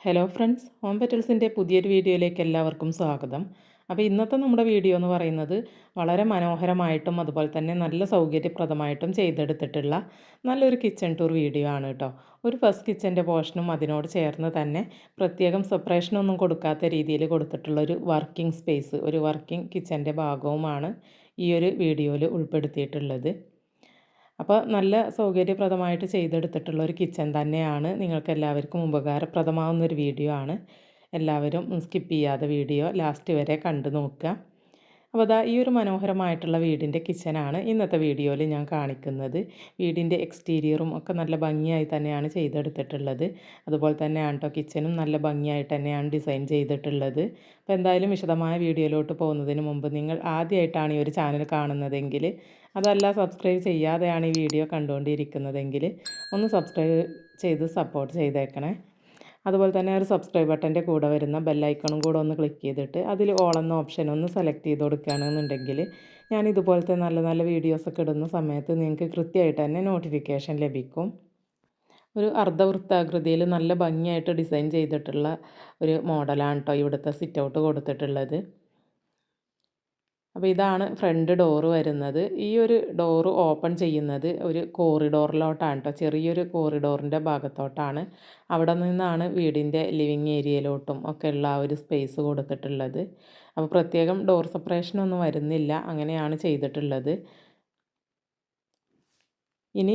Hello friends home പെറ്റൽസിന്റെ പുതിയൊരു വീഡിയോയിലേക്ക് എല്ലാവർക്കും സ്വാഗതം. അപ്പോൾ ഇന്നത്തെ നമ്മുടെ വീഡിയോ എന്ന് പറയുന്നത് വളരെ മനോഹരമായിട്ടും അതുപോലെ തന്നെ നല്ല സൗകര്യപ്രദമായിട്ടും ചെയ്തെടുത്തിട്ടുള്ള നല്ലൊരു കിച്ചൺ ടൂർ വീഡിയോ ആണ് കേട്ടോ ഒരു ഫസ്റ്റ് കിച്ചന്റെ പോർഷനും അതിനോട് ചേർന്ന് തന്നെ പ്രത്യേകം സെപ്പറേഷനൊന്നും കൊടുക്കാത്ത രീതിയിൽ കൊടുത്തിട്ടുള്ള ഒരു വർക്കിംഗ് സ്പേസ് ഒരു വർക്കിംഗ് കിച്ചന്റെ ഭാഗവുമാണ് ഈ ഒരു വീഡിയോയിൽ ഉൾപ്പെടുത്തിയിട്ടുള്ളത്. അപ്പോൾ നല്ല സൗകര്യപ്രദമായിട്ട് ചെയ്തെടുത്തിട്ടുള്ള ഒരു കിച്ചൺ തന്നെയാണ് നിങ്ങൾക്ക് എല്ലാവർക്കും ഉപകാരപ്രദമാവുന്ന ഒരു വീഡിയോ ആണ്. എല്ലാവരും സ്കിപ്പ് ചെയ്യാതെ വീഡിയോ ലാസ്റ്റ് വരെ കണ്ടു നോക്കുക. അപ്പോൾ അതാ ഈ ഒരു മനോഹരമായിട്ടുള്ള വീടിന്റെ കിച്ചനാണ് ഇന്നത്തെ വീഡിയോയിൽ ഞാൻ കാണിക്കുന്നത്. വീടിന്റെ എക്സ്റ്റീരിയറും ഒക്കെ നല്ല ഭംഗിയായി തന്നെയാണ് ചെയ്തെടുത്തിട്ടുള്ളത്. അതുപോലെ തന്നെയാണ് കേട്ടോ കിച്ചനും നല്ല ഭംഗിയായിട്ട് തന്നെയാണ് ഡിസൈൻ ചെയ്തിട്ടുള്ളത്. അപ്പോൾ എന്തായാലും വിശദമായ വീഡിയോയിലോട്ട് പോകുന്നതിന് മുമ്പ് നിങ്ങൾ ആദ്യമായിട്ടാണ് ഈ ഒരു ചാനൽ കാണുന്നതെങ്കിൽ അതല്ല സബ്സ്ക്രൈബ് ചെയ്യാതെയാണ് ഈ വീഡിയോ കണ്ടുകൊണ്ടിരിക്കുന്നതെങ്കിൽ ഒന്ന് സബ്സ്ക്രൈബ് ചെയ്ത് സപ്പോർട്ട് ചെയ്തേക്കണേ. അതുപോലെ തന്നെ ഒരു സബ്സ്ക്രൈബ് ബട്ടന്റെ കൂടെ വരുന്ന ബെല്ലൈക്കണും കൂടെ ഒന്ന് ക്ലിക്ക് ചെയ്തിട്ട് അതിൽ ഓൾ എന്ന ഓപ്ഷൻ ഒന്ന് സെലക്ട് ചെയ്ത് കൊടുക്കുകയാണെന്നുണ്ടെങ്കിൽ ഞാൻ ഇതുപോലത്തെ നല്ല നല്ല വീഡിയോസൊക്കെ ഇടുന്ന സമയത്ത് നിങ്ങൾക്ക് കൃത്യമായിട്ട് തന്നെ നോട്ടിഫിക്കേഷൻ ലഭിക്കും. ഒരു അർദ്ധവൃത്താകൃതിയിൽ നല്ല ഭംഗിയായിട്ട് ഡിസൈൻ ചെയ്തിട്ടുള്ള ഒരു മോഡലാണ് കേട്ടോ ഇവിടുത്തെ സിറ്റ് ഔട്ട് കൊടുത്തിട്ടുള്ളത്. അപ്പോൾ ഇതാണ് ഫ്രണ്ട് ഡോറ് വരുന്നത്. ഈ ഒരു ഡോറ് ഓപ്പൺ ചെയ്യുന്നത് ഒരു കോറിഡോറിലോട്ടാണ് കേട്ടോ ചെറിയൊരു കോറിഡോറിന്റെ ഭാഗത്തോട്ടാണ്. അവിടെ നിന്നാണ് വീടിന്റെ ലിവിങ് ഏരിയയിലോട്ടും ഒക്കെ ഉള്ള ആ ഒരു സ്പേസ് കൊടുത്തിട്ടുള്ളത്. അപ്പോൾ പ്രത്യേകം ഡോർ സെപ്പറേഷനൊന്നും വരുന്നില്ല. അങ്ങനെയാണ് ചെയ്തിട്ടുള്ളത്. ഇനി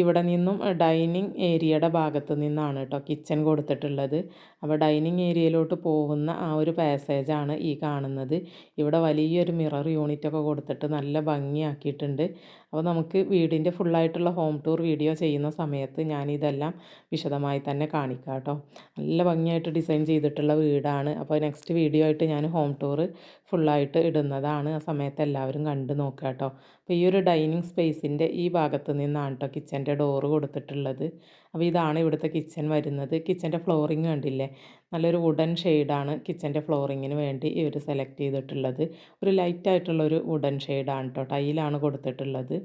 ഇവിടെ നിന്നും ഡൈനിങ് ഏരിയയുടെ ഭാഗത്ത് നിന്നാണ് കേട്ടോ കിച്ചൺ കൊടുത്തിട്ടുള്ളത്. അപ്പോൾ ഡൈനിങ് ഏരിയയിലോട്ട് പോകുന്ന ആ ഒരു പാസേജാണ് ഈ കാണുന്നത്. ഇവിടെ വലിയൊരു മിറർ യൂണിറ്റൊക്കെ കൊടുത്തിട്ട് നല്ല ഭംഗിയാക്കിയിട്ടുണ്ട്. അപ്പോൾ നമുക്ക് വീടിന്റെ ഫുള്ളായിട്ടുള്ള ഹോം ടൂർ വീഡിയോ ചെയ്യുന്ന സമയത്ത് ഞാനിതെല്ലാം വിശദമായി തന്നെ കാണിക്കാം കേട്ടോ. നല്ല ഭംഗിയായിട്ട് ഡിസൈൻ ചെയ്തിട്ടുള്ള വീടാണ്. അപ്പോൾ നെക്സ്റ്റ് വീഡിയോ ആയിട്ട് ഞാൻ ഹോം ടൂർ ഫുള്ളായിട്ട് ഇടുന്നതാണ്. ആ സമയത്ത് എല്ലാവരും കണ്ട് നോക്കുക കേട്ടോ. അപ്പോൾ ഈ ഒരു ഡൈനിങ് സ്പേസിന്റെ ഈ ഭാഗത്ത് നിന്നാണ് കേട്ടോ കിച്ചന്റെ ഡോറ് കൊടുത്തിട്ടുള്ളത്. അപ്പോൾ ഇതാണ് ഇവിടുത്തെ കിച്ചൺ വരുന്നത്. കിച്ചന്റെ ഫ്ലോറിങ് കണ്ടില്ലേ? നല്ലൊരു വുഡൻ ഷെയ്ഡാണ് കിച്ചന്റെ ഫ്ലോറിങ്ങിന് വേണ്ടി ഇവർ സെലക്ട് ചെയ്തിട്ടുള്ളത്. ഒരു ലൈറ്റായിട്ടുള്ളൊരു വുഡൻ ഷെയ്ഡാണ് കേട്ടോ ടൈലാണ് കൊടുത്തിട്ടുള്ളത്.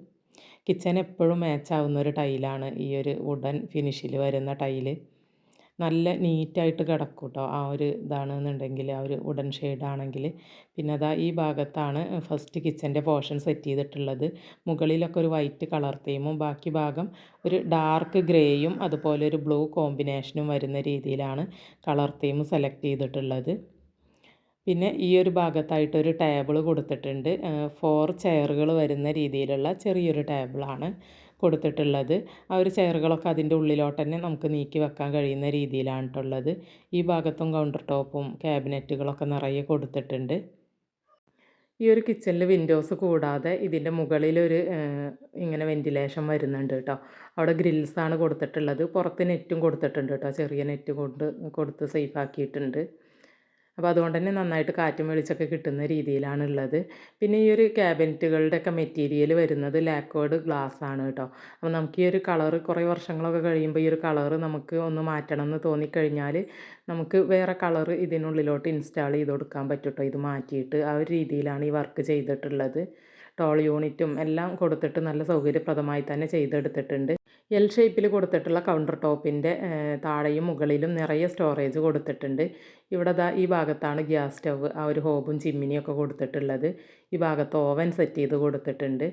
കിച്ചൻ എപ്പോഴും മാച്ച് ആവുന്ന ഒരു ടൈലാണ് ഈ ഒരു വുഡൻ ഫിനിഷിൽ വരുന്ന ടൈൽ നല്ല നീറ്റായിട്ട് കിടക്കും കേട്ടോ ആ ഒരു ഇതാണെന്നുണ്ടെങ്കിൽ ആ ഒരു വുഡൻ ഷെയ്ഡാണെങ്കിൽ പിന്നെ അതാ ഈ ഭാഗത്താണ് ഫസ്റ്റ് കിച്ചന്റെ പോർഷൻ സെറ്റ് ചെയ്തിട്ടുള്ളത്. മുകളിലൊക്കെ ഒരു വൈറ്റ് കളർ തീമും ബാക്കി ഭാഗം ഒരു ഡാർക്ക് ഗ്രേയും അതുപോലെ ഒരു ബ്ലൂ കോമ്പിനേഷനും വരുന്ന രീതിയിലാണ് കളർ തീം സെലക്ട് ചെയ്തിട്ടുള്ളത്. പിന്നെ ഈ ഒരു ഭാഗത്തായിട്ട് ഒരു ടേബിൾ കൊടുത്തിട്ടുണ്ട്. ഫോർ ചെയറുകൾ വരുന്ന രീതിയിലുള്ള ചെറിയൊരു ടേബിളാണ്. കൊടുത്തിട്ടുള്ളത്. ആ ഒരു ചെയറുകളൊക്കെ അതിന്റെ ഉള്ളിലോട്ട് തന്നെ നമുക്ക് നീക്കി വെക്കാൻ കഴിയുന്ന രീതിയിലാണ് കേട്ടുള്ളത് ഈ ഭാഗത്തും കൗണ്ടർ ടോപ്പും ക്യാബിനറ്റുകളൊക്കെ നിറയെ കൊടുത്തിട്ടുണ്ട്. ഈ ഒരു കിച്ചണിൽ വിൻഡോസ് കൂടാതെ ഇതിന്റെ മുകളിലൊരു ഇങ്ങനെ വെന്റിലേഷൻ വരുന്നുണ്ട് കേട്ടോ അവിടെ ഗ്രിൽസാണ് കൊടുത്തിട്ടുള്ളത്. പുറത്ത് നെറ്റും കൊടുത്തിട്ടുണ്ട് കേട്ടോ ചെറിയ നെറ്റ് കൊണ്ട് കൊടുത്ത് സേഫ് ആക്കിയിട്ടുണ്ട്. അപ്പോൾ അതുകൊണ്ട് തന്നെ നന്നായിട്ട് കാറ്റും വെളിച്ചൊക്കെ കിട്ടുന്ന രീതിയിലാണ് ഉള്ളത് പിന്നെ ഈ ഒരു ക്യാബിനറ്റുകളുടെ ഒക്കെ മെറ്റീരിയൽ വരുന്നത് ലാക്കോഡ് ഗ്ലാസ് ആണ് കേട്ടോ. അപ്പോൾ നമുക്ക് ഈ ഒരു കളറ് കുറേ വർഷങ്ങളൊക്കെ കഴിയുമ്പോൾ ഈ ഒരു കളറ് നമുക്ക് ഒന്ന് മാറ്റണം എന്ന് തോന്നിക്കഴിഞ്ഞാൽ നമുക്ക് വേറെ കളറ് ഇതിനുള്ളിലോട്ട് ഇൻസ്റ്റാൾ ചെയ്ത് കൊടുക്കാൻ പറ്റും കേട്ടോ. ഇത് മാറ്റിയിട്ട് ആ ഒരു രീതിയിലാണ് ഈ വർക്ക് ചെയ്തിട്ടുള്ളത്. ടോൾ യൂണിറ്റും എല്ലാം കൊടുത്തിട്ട് നല്ല സൗകര്യപ്രദമായി തന്നെ ചെയ്തെടുത്തിട്ടുണ്ട്. എൽ ഷേപ്പിൽ കൊടുത്തിട്ടുള്ള കൗണ്ടർ ടോപ്പിന്റെ താഴെയും മുകളിലും നിറയെ സ്റ്റോറേജ് കൊടുത്തിട്ടുണ്ട്. ഇവിടെ ദാ ഈ ഭാഗത്താണ് ഗ്യാസ് സ്റ്റവ് ആ ഒരു ഹോബും ചിമ്മിനിയൊക്കെ കൊടുത്തിട്ടുള്ളത്. ഈ ഭാഗത്ത് ഓവൻ സെറ്റ് ചെയ്ത് കൊടുത്തിട്ടുണ്ട്.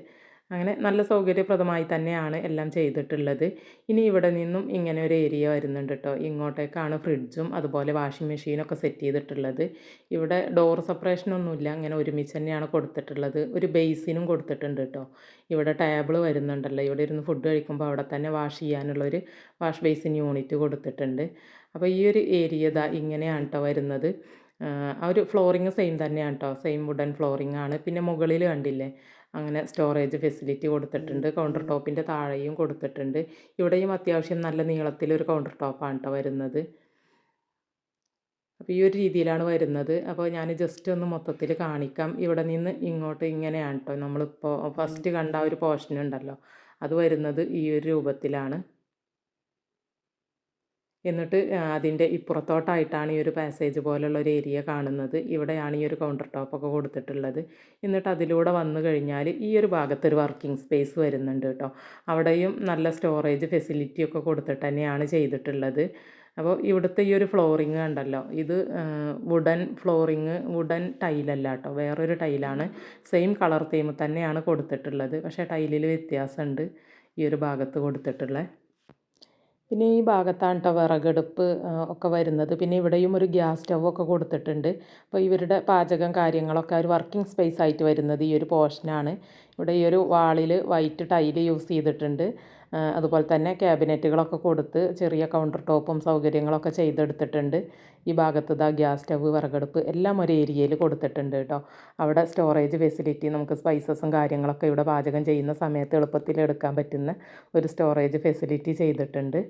അങ്ങനെ നല്ല സൗകര്യപ്രദമായി തന്നെയാണ് എല്ലാം ചെയ്തിട്ടുള്ളത്. ഇനി ഇവിടെ നിന്നും ഇങ്ങനെ ഒരു ഏരിയ വരുന്നുണ്ട് കേട്ടോ ഇങ്ങോട്ടേക്കാണ് ഫ്രിഡ്ജും അതുപോലെ വാഷിംഗ് മെഷീനൊക്കെ സെറ്റ് ചെയ്തിട്ടുള്ളത്. ഇവിടെ ഡോർ സെപ്പറേഷനൊന്നുമില്ല അങ്ങനെ ഒരുമിച്ച് തന്നെയാണ് കൊടുത്തിട്ടുള്ളത്. ഒരു ബേസിനും കൊടുത്തിട്ടുണ്ട് കേട്ടോ ഇവിടെ ടേബിൾ വരുന്നുണ്ടല്ലോ. ഇവിടെ ഇരുന്ന് ഫുഡ് കഴിക്കുമ്പോൾ അവിടെ തന്നെ വാഷ് ചെയ്യാനുള്ളൊരു വാഷ് ബേസിൻ യൂണിറ്റ് കൊടുത്തിട്ടുണ്ട്. അപ്പോൾ ഈ ഒരു ഏരിയ ഇതാ ഇങ്ങനെയാണ് കേട്ടോ വരുന്നത്. ആ ഒരു ഫ്ലോറിങ് സെയിം തന്നെയാണ് കേട്ടോ സെയിം വുഡൻ ഫ്ലോറിങ് ആണ് പിന്നെ മുകളിൽ കണ്ടില്ലേ? അങ്ങനെ സ്റ്റോറേജ് ഫെസിലിറ്റി കൊടുത്തിട്ടുണ്ട്. കൗണ്ടർ ടോപ്പിന്റെ താഴെയും കൊടുത്തിട്ടുണ്ട്. ഇവിടെയും അത്യാവശ്യം നല്ല നീളത്തിലൊരു കൗണ്ടർ ടോപ്പാണ് കേട്ടോ വരുന്നത്. അപ്പോൾ ഈ ഒരു രീതിയിലാണ് വരുന്നത്. അപ്പോൾ ഞാൻ ജസ്റ്റ് ഒന്ന് മൊത്തത്തിൽ കാണിക്കാം. ഇവിടെ നിന്ന് ഇങ്ങോട്ട് ഇങ്ങനെയാണ് കേട്ടോ നമ്മളിപ്പോൾ ഫസ്റ്റ് കണ്ട ഒരു പോർഷൻ ഉണ്ടല്ലോ. അത് വരുന്നത് ഈ ഒരു രൂപത്തിലാണ്. എന്നിട്ട് അതിന്റെ ഇപ്പുറത്തോട്ടായിട്ടാണ് ഈ ഒരു പാസേജ് പോലുള്ള ഒരു ഏരിയ കാണുന്നത്. ഇവിടെയാണ് ഈ ഒരു കൗണ്ടർ ടോപ്പൊക്കെ കൊടുത്തിട്ടുള്ളത്. എന്നിട്ട് അതിലൂടെ വന്നു കഴിഞ്ഞാൽ ഈ ഒരു ഭാഗത്തൊരു വർക്കിംഗ് സ്പേസ് വരുന്നുണ്ട് കേട്ടോ. അവിടെയും നല്ല സ്റ്റോറേജ് ഫെസിലിറ്റി ഒക്കെ കൊടുത്തിട്ട് തന്നെയാണ് ചെയ്തിട്ടുള്ളത്. അപ്പോൾ ഇവിടുത്തെ ഈ ഒരു ഫ്ലോറിങ് ഉണ്ടല്ലോ ഇത് വുഡൻ ഫ്ലോറിങ് വുഡൻ ടൈലല്ല കേട്ടോ. വേറൊരു ടൈലാണ് സെയിം കളർ തീം തന്നെയാണ് കൊടുത്തിട്ടുള്ളത്. പക്ഷേ ടൈലിൽ വ്യത്യാസമുണ്ട് ഈ ഒരു ഭാഗത്ത് കൊടുത്തിട്ടുള്ളത് പിന്നെ ഈ ഭാഗത്താണ് കേട്ടോ വിറകടുപ്പ് ഒക്കെ വരുന്നത്. പിന്നെ ഇവിടെയും ഒരു ഗ്യാസ് സ്റ്റവ് ഒക്കെ കൊടുത്തിട്ടുണ്ട്. അപ്പോൾ ഇവരുടെ പാചകം കാര്യങ്ങളൊക്കെ ഒരു വർക്കിംഗ് സ്പേസ് ആയിട്ട് വരുന്നത് ഈ ഒരു പോർഷനാണ്. ഇവിടെ ഈ ഒരു വാളിൽ വൈറ്റ് ടൈൽ യൂസ് ചെയ്തിട്ടുണ്ട്. അതുപോലെ തന്നെ ക്യാബിനറ്റുകളൊക്കെ കൊടുത്ത് ചെറിയ കൗണ്ടർ ടോപ്പും സൗകര്യങ്ങളൊക്കെ ചെയ്തെടുത്തിട്ടുണ്ട്. ഈ ഭാഗത്ത് ഇതാ ഗ്യാസ് സ്റ്റവ് വിറകടുപ്പ് എല്ലാം ഒരു ഏരിയയിൽ കൊടുത്തിട്ടുണ്ട് കേട്ടോ. അവിടെ സ്റ്റോറേജ് ഫെസിലിറ്റി നമുക്ക് സ്പൈസസും കാര്യങ്ങളൊക്കെ ഇവിടെ പാചകം ചെയ്യുന്ന സമയത്ത് എളുപ്പത്തിൽ എടുക്കാൻ പറ്റുന്ന ഒരു സ്റ്റോറേജ് ഫെസിലിറ്റി ചെയ്തിട്ടുണ്ട്.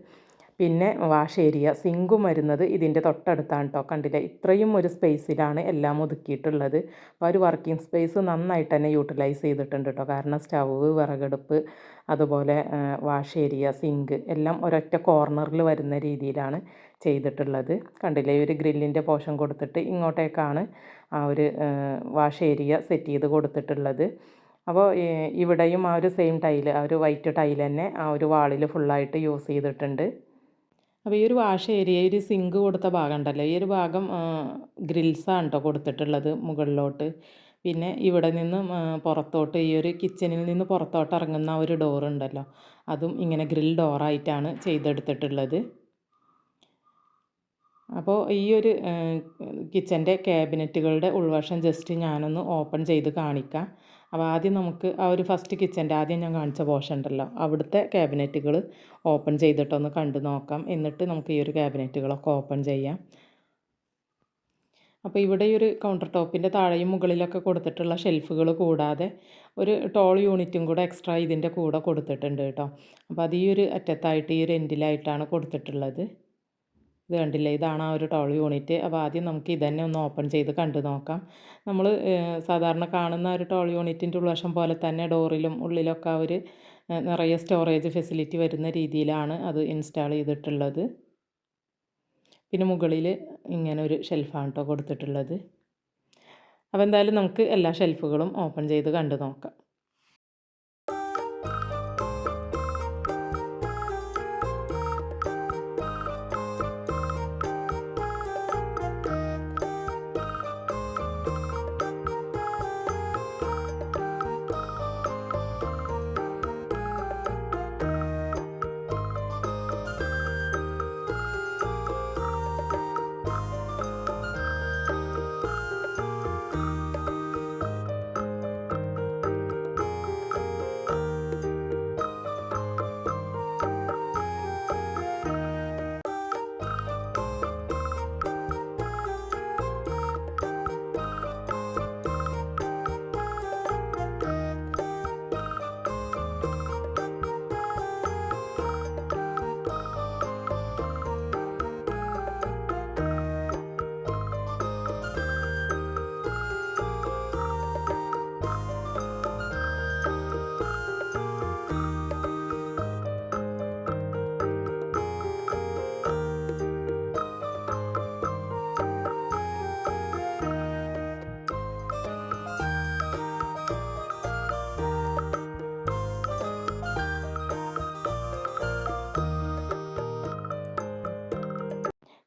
പിന്നെ വാഷ് ഏരിയ സിങ്കും വരുന്നത് ഇതിന്റെ തൊട്ടടുത്താണ് കേട്ടോ കണ്ടില്ല? ഇത്രയും ഒരു സ്പേസിലാണ് എല്ലാം ഒതുക്കിയിട്ടുള്ളത്. അപ്പോൾ ഒരു വർക്കിംഗ് സ്പേസ് നന്നായിട്ട് തന്നെ യൂട്ടിലൈസ് ചെയ്തിട്ടുണ്ട് കേട്ടോ കാരണം സ്റ്റവ് വിറകടുപ്പ് അതുപോലെ വാഷ് ഏരിയ സിങ്ക് എല്ലാം ഒരൊറ്റ കോർണറിൽ വരുന്ന രീതിയിലാണ് ചെയ്തിട്ടുള്ളത്. കണ്ടില്ലേ? ഒരു ഗ്രില്ലിന്റെ പോഷൻ കൊടുത്തിട്ട് ഇങ്ങോട്ടേക്കാണ് ആ ഒരു വാഷ് ഏരിയ സെറ്റ് ചെയ്ത് കൊടുത്തിട്ടുള്ളത്. അപ്പോൾ ഇവിടെയും ആ ഒരു സെയിം ടൈൽ ആ ഒരു വൈറ്റ് ടൈൽ തന്നെ ആ ഒരു വാളിൽ ഫുള്ളായിട്ട് യൂസ് ചെയ്തിട്ടുണ്ട്. അപ്പോൾ ഈ ഒരു വാഷ് ഏരിയ ഒരു സിങ്ക് കൊടുത്ത ഭാഗം ഉണ്ടല്ലോ ഈ ഒരു ഭാഗം ഗ്രിൽസാണ് കേട്ടോ കൊടുത്തിട്ടുള്ളത് മുകളിലോട്ട്. പിന്നെ ഇവിടെ നിന്ന് പുറത്തോട്ട് ഈ ഒരു കിച്ചണിൽ നിന്ന് പുറത്തോട്ട് ഇറങ്ങുന്ന ഒരു ഡോർ ഉണ്ടല്ലോ. അതും ഇങ്ങനെ ഗ്രിൽ ഡോറായിട്ടാണ് ചെയ്തെടുത്തിട്ടുള്ളത്. അപ്പോൾ ഈ ഒരു കിച്ചന്റെ ക്യാബിനറ്റുകളുടെ ഉൾവശം ജസ്റ്റ് ഞാനൊന്ന് ഓപ്പൺ ചെയ്ത് കാണിക്കാം. അപ്പോൾ ആദ്യം നമുക്ക് ആ ഒരു ഫസ്റ്റ് കിച്ചന്റെ ആദ്യം ഞാൻ കാണിച്ച പോഷൻ ഉണ്ടല്ലോ. അവിടുത്തെ ക്യാബിനറ്റുകൾ ഓപ്പൺ ചെയ്തിട്ടൊന്ന് കണ്ടു നോക്കാം. എന്നിട്ട് നമുക്ക് ഈ ഒരു ക്യാബിനറ്റുകളൊക്കെ ഓപ്പൺ ചെയ്യാം. അപ്പോൾ ഇവിടെ ഈ ഒരു കൗണ്ടർ ടോപ്പിന്റെ താഴെയും മുകളിലൊക്കെ കൊടുത്തിട്ടുള്ള ഷെൽഫുകൾ കൂടാതെ ഒരു ടോൾ യൂണിറ്റും കൂടെ എക്സ്ട്രാ ഇതിന്റെ കൂടെ കൊടുത്തിട്ടുണ്ട് കേട്ടോ. അപ്പോൾ അത് ഈ ഒരു അറ്റത്തായിട്ട് ഈ ഒരു എൻഡിലായിട്ടാണ് കൊടുത്തിട്ടുള്ളത്. ഇത് കണ്ടില്ലേ ഇതാണ് ആ ഒരു ടോൾ യൂണിറ്റ്. അപ്പോൾ ആദ്യം നമുക്ക് ഇതന്നെ ഒന്ന് ഓപ്പൺ ചെയ്ത് കണ്ടു നോക്കാം. നമ്മൾ സാധാരണ കാണുന്ന ഒരു ടോൾ യൂണിറ്റിന്റെ ഉൾവശം പോലെ തന്നെ ഡോറിലും ഉള്ളിലൊക്കെ ആ ഒരു നിറയെ സ്റ്റോറേജ് ഫെസിലിറ്റി വരുന്ന രീതിയിലാണ് അത് ഇൻസ്റ്റാൾ ചെയ്തിട്ടുള്ളത്. പിന്നെ മുകളിൽ ഇങ്ങനെ ഒരു ഷെൽഫാണ് കേട്ടോ കൊടുത്തിട്ടുള്ളത്. അപ്പോൾ എന്തായാലും നമുക്ക് എല്ലാ ഷെൽഫുകളും ഓപ്പൺ ചെയ്ത് കണ്ടു നോക്കാം.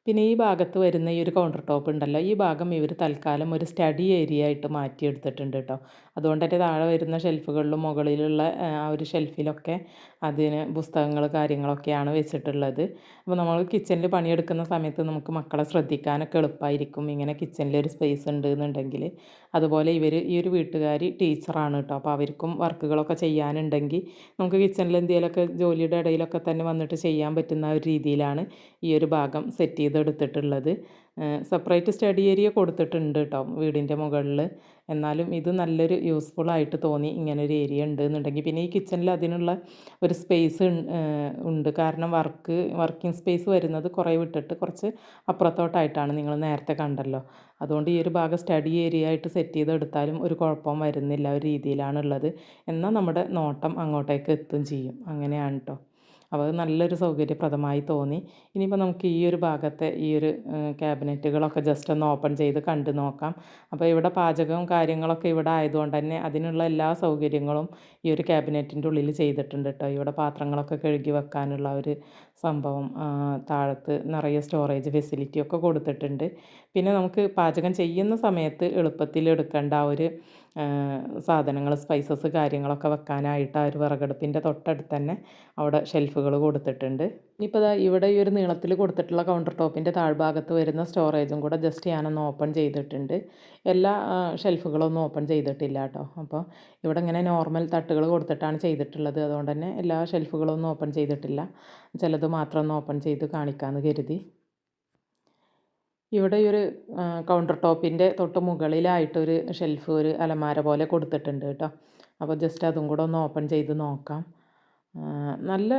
പിന്നെ ഈ ഭാഗത്ത് വരുന്ന ഈ ഒരു കൗണ്ടർ ടോപ്പ് ഉണ്ടല്ലോ ഈ ഭാഗം ഇവർ തൽക്കാലം ഒരു സ്റ്റഡി ഏരിയ ആയിട്ട് മാറ്റിയെടുത്തിട്ടുണ്ട് കേട്ടോ അതുകൊണ്ട് തന്നെ താഴെ വരുന്ന ഷെൽഫുകളിലും മുകളിലുള്ള ആ ഒരു ഷെൽഫിലൊക്കെ അതിന് പുസ്തകങ്ങൾ കാര്യങ്ങളൊക്കെയാണ് വെച്ചിട്ടുള്ളത്. അപ്പോൾ നമ്മൾ കിച്ചണിൽ പണിയെടുക്കുന്ന സമയത്ത് നമുക്ക് മക്കളെ ശ്രദ്ധിക്കാനൊക്കെ എളുപ്പമായിരിക്കും ഇങ്ങനെ കിച്ചണിൽ ഒരു സ്പേസ് ഉണ്ട് എന്നുണ്ടെങ്കിൽ അതുപോലെ ഇവർ ഈ ഒരു വീട്ടുകാർ ടീച്ചറാണ് കേട്ടോ അപ്പോൾ അവർക്കും വർക്കുകളൊക്കെ ചെയ്യാനുണ്ടെങ്കിൽ നമുക്ക് കിച്ചണിൽ എന്തെങ്കിലുമൊക്കെ ജോലിയുടെ ഇടയിലൊക്കെ തന്നെ വന്നിട്ട് ചെയ്യാൻ പറ്റുന്ന ഒരു രീതിയിലാണ് ഈ ഒരു ഭാഗം സെറ്റ് ചെയ്തെടുത്തിട്ടുള്ളത്. സെപ്പറേറ്റ് സ്റ്റഡി ഏരിയ കൊടുത്തിട്ടുണ്ട് കേട്ടോ വീടിന്റെ മുകളിൽ എന്നാലും ഇത് നല്ലൊരു യൂസ്ഫുൾ ആയിട്ട് തോന്നി ഇങ്ങനൊരു ഏരിയ ഉണ്ട് എന്നുണ്ടെങ്കിൽ പിന്നെ ഈ കിച്ചണിൽ അതിനുള്ള ഒരു സ്പേസ് ഉണ്ട്. കാരണം വർക്ക് വർക്കിംഗ് സ്പേസ് വരുന്നത് കുറേ വിട്ടിട്ട് കുറച്ച് അപ്പുറത്തോട്ടായിട്ടാണ് നിങ്ങൾ നേരത്തെ കണ്ടല്ലോ. അതുകൊണ്ട് ഈ ഒരു ഭാഗം സ്റ്റഡി ഏരിയ ആയിട്ട് സെറ്റ് ചെയ്തെടുത്താലും ഒരു കുഴപ്പവും വരുന്നില്ല ഒരു രീതിയിലാണുള്ളത്. എന്നാൽ നമ്മുടെ നോട്ടം അങ്ങോട്ടേക്ക് എത്തും ചെയ്യും. അങ്ങനെയാണ് കേട്ടോ അപ്പോൾ അത് നല്ലൊരു സൗകര്യപ്രദമായി തോന്നി. ഇനിയിപ്പോൾ നമുക്ക് ഈ ഒരു ഭാഗത്തെ ഈ ഒരു ക്യാബിനറ്റുകളൊക്കെ ജസ്റ്റ് ഒന്ന് ഓപ്പൺ ചെയ്ത് കണ്ടു നോക്കാം. അപ്പോൾ ഇവിടെ പാചകവും കാര്യങ്ങളൊക്കെ ഇവിടെ ആയതുകൊണ്ട് തന്നെ അതിനുള്ള എല്ലാ സൗകര്യങ്ങളും ഈ ഒരു ക്യാബിനറ്റിന്റെ ഉള്ളിൽ ചെയ്തിട്ടുണ്ട് കേട്ടോ. ഇവിടെ പാത്രങ്ങളൊക്കെ കഴുകി വെക്കാനുള്ള ഒരു സംഭവം താഴത്ത് നിറയെ സ്റ്റോറേജ് ഫെസിലിറ്റി ഒക്കെ കൊടുത്തിട്ടുണ്ട്. പിന്നെ നമുക്ക് പാചകം ചെയ്യുന്ന സമയത്ത് എളുപ്പത്തിൽ എടുക്കേണ്ട ഒരു സാധനങ്ങൾ സ്പൈസസ് കാര്യങ്ങളൊക്കെ വെക്കാനായിട്ട് ആ ഒരു വിറകടുപ്പിന്റെ തൊട്ടടുത്ത് തന്നെ അവിടെ ഷെൽഫുകൾ കൊടുത്തിട്ടുണ്ട്. ഇനിയിപ്പോൾ ഇതാ ഇവിടെ ഈ ഒരു നീളത്തിൽ കൊടുത്തിട്ടുള്ള കൗണ്ടർ ടോപ്പിന്റെ താഴ്ഭാഗത്ത് വരുന്ന സ്റ്റോറേജും കൂടെ ജസ്റ്റ് ഞാനൊന്ന് ഓപ്പൺ ചെയ്തിട്ടുണ്ട്. എല്ലാ ഷെൽഫുകളൊന്നും ഓപ്പൺ ചെയ്തിട്ടില്ല കേട്ടോ. അപ്പോൾ ഇവിടെ ഇങ്ങനെ നോർമൽ തട്ടുകൾ കൊടുത്തിട്ടാണ് ചെയ്തിട്ടുള്ളത്. അതുകൊണ്ട് തന്നെ എല്ലാ ഷെൽഫുകളൊന്നും ഓപ്പൺ ചെയ്തിട്ടില്ല. ചിലത് മാത്രം ഒന്ന് ഓപ്പൺ ചെയ്ത് കാണിക്കാമെന്ന് കരുതി. ഇവിടെ ഒരു കൗണ്ടർ ടോപ്പിന്റെ തൊട്ട് മുകളിലായിട്ടൊരു ഷെൽഫ് ഒരു അലമാര പോലെ കൊടുത്തിട്ടുണ്ട് കേട്ടോ. അപ്പോൾ ജസ്റ്റ് അതും കൂടെ ഒന്ന് ഓപ്പൺ ചെയ്ത് നോക്കാം. നല്ല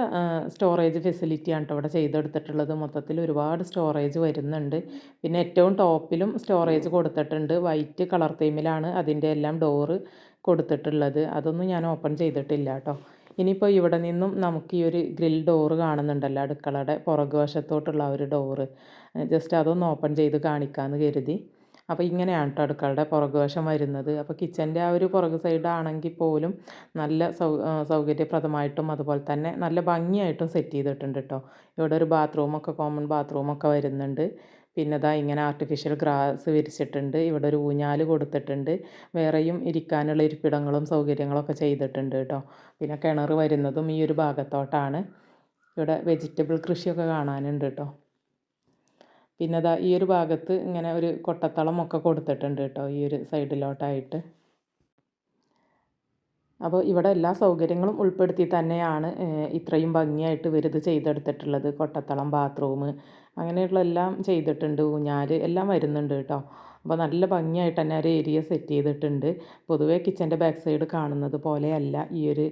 സ്റ്റോറേജ് ഫെസിലിറ്റിയാണ് കേട്ടോ ഇവിടെ ചെയ്തെടുത്തിട്ടുള്ളത്. മൊത്തത്തിൽ ഒരുപാട് സ്റ്റോറേജ് വരുന്നുണ്ട്. പിന്നെ ഏറ്റവും ടോപ്പിലും സ്റ്റോറേജ് കൊടുത്തിട്ടുണ്ട്. വൈറ്റ് കളർ തീമിലാണ് അതിന്റെ എല്ലാം ഡോറ് കൊടുത്തിട്ടുള്ളത്. അതൊന്നും ഞാൻ ഓപ്പൺ ചെയ്തിട്ടില്ല കേട്ടോ ഇനിയിപ്പോൾ ഇവിടെ നിന്നും നമുക്ക് ഈ ഒരു ഗ്രിൽ ഡോറ് കാണുന്നുണ്ടല്ലോ അടുക്കളയുടെ പുറകു വശത്തോട്ടുള്ള ഒരു ഡോറ് ജസ്റ്റ് അതൊന്ന് ഓപ്പൺ ചെയ്ത് കാണിക്കാമെന്ന് കരുതി. അപ്പോൾ ഇങ്ങനെയാണ് കേട്ടോ അടുക്കളയുടെ പുറകു വശം വരുന്നത്. അപ്പോൾ കിച്ചന്റെ ആ ഒരു പുറകു സൈഡാണെങ്കിൽ പോലും നല്ല സൗ സൗകര്യപ്രദമായിട്ടും അതുപോലെ തന്നെ നല്ല ഭംഗിയായിട്ടും സെറ്റ് ചെയ്തിട്ടുണ്ട് കേട്ടോ ഇവിടെ ഒരു ബാത്റൂമൊക്കെ കോമൺ ബാത്റൂമൊക്കെ വരുന്നുണ്ട്. പിന്നെ ഇതാ ഇങ്ങനെ ആർട്ടിഫിഷ്യൽ ഗ്രാസ് വിരിച്ചിട്ടുണ്ട് ഇവിടെ ഒരു ഊഞ്ഞാൽ കൊടുത്തിട്ടുണ്ട് വേറെയും ഇരിക്കാനുള്ള ഇരിപ്പിടങ്ങളും സൗകര്യങ്ങളൊക്കെ ചെയ്തിട്ടുണ്ട് കേട്ടോ. പിന്നെ കിണർ വരുന്നതും ഈ ഒരു ഭാഗത്തോട്ടാണ്. ഇവിടെ വെജിറ്റബിൾ കൃഷിയൊക്കെ കാണാനുണ്ട് കേട്ടോ. പിന്നെ ഇതാ ഈ ഒരു ഭാഗത്ത് ഇങ്ങനെ ഒരു കൊട്ടത്തളം ഒക്കെ കൊടുത്തിട്ടുണ്ട് കേട്ടോ ഈ ഒരു സൈഡിലോട്ടായിട്ട് അപ്പോൾ ഇവിടെ എല്ലാ സൗകര്യങ്ങളും ഉൾപ്പെടുത്തി തന്നെയാണ് ഇത്രയും ഭംഗിയായിട്ട് വരുത് ചെയ്തെടുത്തിട്ടുള്ളത്. കൊട്ടത്തളം ബാത്റൂം അങ്ങനെയുള്ള എല്ലാം ചെയ്തിട്ടുണ്ട്. ഊഞ്ഞാൽ എല്ലാം വരുന്നുണ്ട് കേട്ടോ. അപ്പോൾ നല്ല ഭംഗിയായിട്ട് തന്നെ ഒരു ഏരിയ സെറ്റ് ചെയ്തിട്ടുണ്ട്. പൊതുവേ കിച്ചന്റെ ബാക്ക് സൈഡ് കാണുന്നത് പോലെയല്ല ഈ ഒരു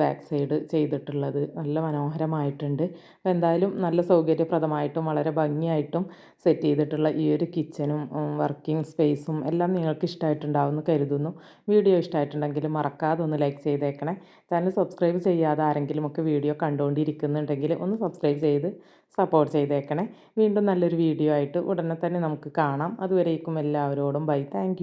ബാക്ക് സൈഡ് ചെയ്തിട്ടുള്ളത്. നല്ല മനോഹരമായിട്ടുണ്ട്. അപ്പോൾ എന്തായാലും നല്ല സൗകര്യപ്രദമായിട്ടും വളരെ ഭംഗിയായിട്ടും സെറ്റ് ചെയ്തിട്ടുള്ള ഈ ഒരു കിച്ചനും വർക്കിംഗ് സ്പേസും എല്ലാം നിങ്ങൾക്ക് ഇഷ്ടമായിട്ടുണ്ടാവുമെന്ന് കരുതുന്നു. വീഡിയോ ഇഷ്ടമായിട്ടുണ്ടെങ്കിൽ മറക്കാതെ ഒന്ന് ലൈക്ക് ചെയ്തേക്കണേ. ചാനൽ സബ്സ്ക്രൈബ് ചെയ്യാതെ ആരെങ്കിലും ഒക്കെ വീഡിയോ കണ്ടുകൊണ്ടിരിക്കുന്നുണ്ടെങ്കിൽ ഒന്ന് സബ്സ്ക്രൈബ് ചെയ്ത് സപ്പോർട്ട് ചെയ്തേക്കണേ. വീണ്ടും നല്ലൊരു വീഡിയോ ആയിട്ട് ഉടനെ തന്നെ നമുക്ക് കാണാം. അതുവരേക്കും എല്ലാവരോടും ബൈ. താങ്ക്